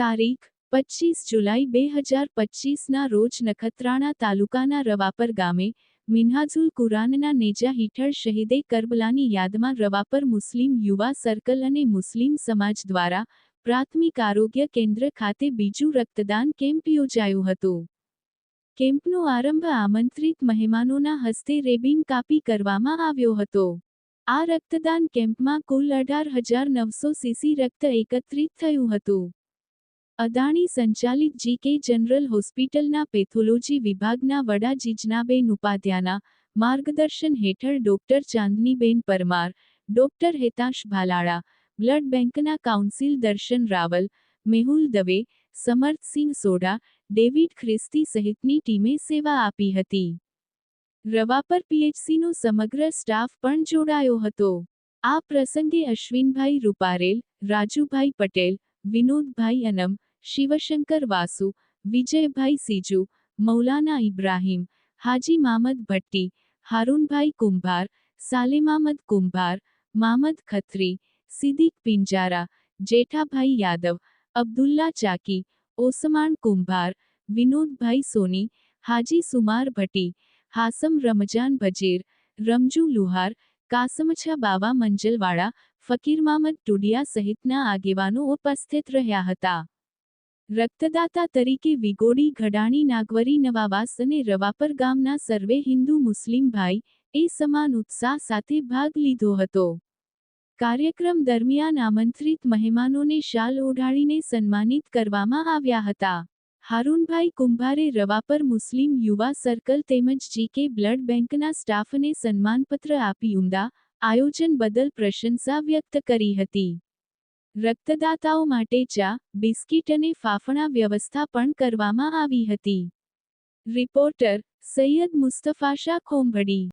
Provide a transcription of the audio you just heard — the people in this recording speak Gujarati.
તારીખ પચીસ જુલાઈ બે હજાર પચીસના રોજ નખત્રાણા તાલુકાના રવાપર ગામે મિન્હાઝુલ કુરાનના નેજા હેઠળ શહીદે કરબલાની યાદમાં રવાપર મુસ્લિમ યુવા સર્કલ અને મુસ્લિમ સમાજ દ્વારા પ્રાથમિક આરોગ્ય કેન્દ્ર ખાતે બીજું રક્તદાન કેમ્પ યોજાયું હતું. કેમ્પનો આરંભ આમંત્રિત મહેમાનોના હસ્તે રેબિન કાપી કરવામાં આવ્યો હતો. આ રક્તદાન કેમ્પમાં કુલ અઢાર હજાર નવસો સીસી રક્ત એકત્રિત થયું હતું. અદાણી સંચાલિત જીકે જનરલ હોસ્પિટલના પેથોલોજી વિભાગના વડા જીજનાબેન ઉપાધ્યાના માર્ગદર્શન હેઠળ doctor Chandniben Parmar, doctor Hetash Bhalala, blood બેંકના કાઉન્સિલ દર્શન રાવલ, મેહુલ દવે, સમર્થસિંહ સોઢા, ડેવિડ ખ્રિસ્તી સહિતની ટીમે સેવા આપી હતી. રવાપર પીએચસીનો સમગ્ર સ્ટાફ પણ જોડાયો હતો. આ પ્રસંગે અશ્વિનભાઈ રૂપારેલ, રાજુભાઈ પટેલ, વિનોદભાઈ અનમ શિવશંકર વાસુ, વિજયભાઈ સીજુ, મૌલાના ઇબ્રાહીમ, હાજી મામદ ભટ્ટી, હારૂનભાઈ કુંભાર સાલેમામદ કુંભાર, મામદ ખત્રી, સિદ્દીક પિંજારા, જેઠાભાઈ યાદવ, અબ્દુલ્લા ચાકી ઓસમાણ કુંભાર, વિનોદભાઈ સોની, હાજી સુમાર ભટ્ટી, હાસમ રમજાન ભજીર, રમજુ લુહાર, કાસમછા બાવા મંજલવાળા ફકીર મામદ ટુડિયા સહિતના આગેવાનો ઉપસ્થિત રહ્યા હતા. રક્તદાતા તરીકે વિગોડી ઘડાણી નાગવરી નવાવાસ અને રવાપર ગામના સર્વે હિન્દુ મુસ્લિમ ભાઈ એ સમાન ઉત્સાહ સાથે ભાગ લીધો હતો. કાર્યક્રમ દરમિયાન આમંત્રિત મહેમાનોને શાલ ઓઢાડીને સન્માનિત કરવામાં આવ્યા હતા. હારૂનભાઈ કુંભારે રવાપર મુસ્લિમ યુવા સર્કલ તેમજ જીકે બ્લડ બેંકના સ્ટાફને સન્માનપત્ર આપી ઉમદા આયોજન બદલ પ્રશંસા વ્યક્ત કરી હતી. રક્તદાતાઓ માટે ચા, બિસ્કિટ અને ફાફણા વ્યવસ્થા પણ કરવામાં આવી હતી. રિપોર્ટર સૈયદ મુસ્તફાશા ખોંભડી.